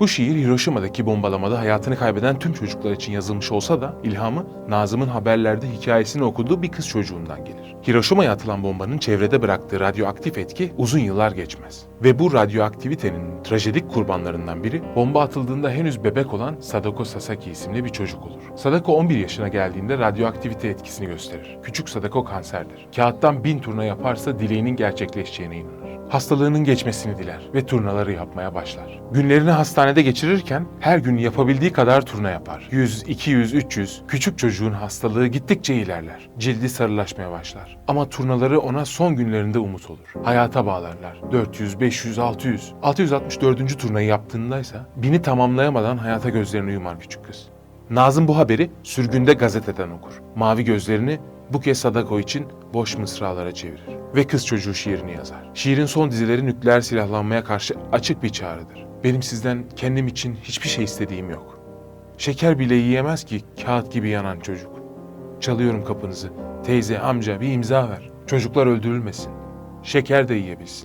Bu şiir Hiroşima'daki bombalamada hayatını kaybeden tüm çocuklar için yazılmış olsa da ilhamı Nazım'ın haberlerde hikayesini okuduğu bir kız çocuğundan gelir. Hiroşima'ya atılan bombanın çevrede bıraktığı radyoaktif etki uzun yıllar geçmez. Ve bu radyoaktivitenin trajedik kurbanlarından biri bomba atıldığında henüz bebek olan Sadako Sasaki isimli bir çocuk olur. Sadako 11 yaşına geldiğinde radyoaktivite etkisini gösterir. Küçük Sadako kanserdir. Kağıttan bin turna yaparsa dileğinin gerçekleşeceğine inanır. Hastalığının geçmesini diler ve turnaları yapmaya başlar. Günlerini hastanede geçirirken her gün yapabildiği kadar turna yapar. 100, 200, 300. Küçük çocuğun hastalığı gittikçe ilerler. Cildi sarılaşmaya başlar. Ama turnaları ona son günlerinde umut olur. Hayata bağlarlar. 400, 500, 600. 664. turnayı yaptığındaysa bini tamamlayamadan hayata gözlerini yumar küçük kız. Nazım bu haberi sürgünde gazeteden okur. Mavi gözlerini bu kez Sadako için boş mısralara çevirir. Ve kız çocuğu şiirini yazar. Şiirin son dizileri nükleer silahlanmaya karşı açık bir çağrıdır. Benim sizden kendim için hiçbir şey istediğim yok. Şeker bile yiyemez ki kağıt gibi yanan çocuk. Çalıyorum kapınızı. Teyze, amca bir imza ver. Çocuklar öldürülmesin. Şeker de yiyebilsin.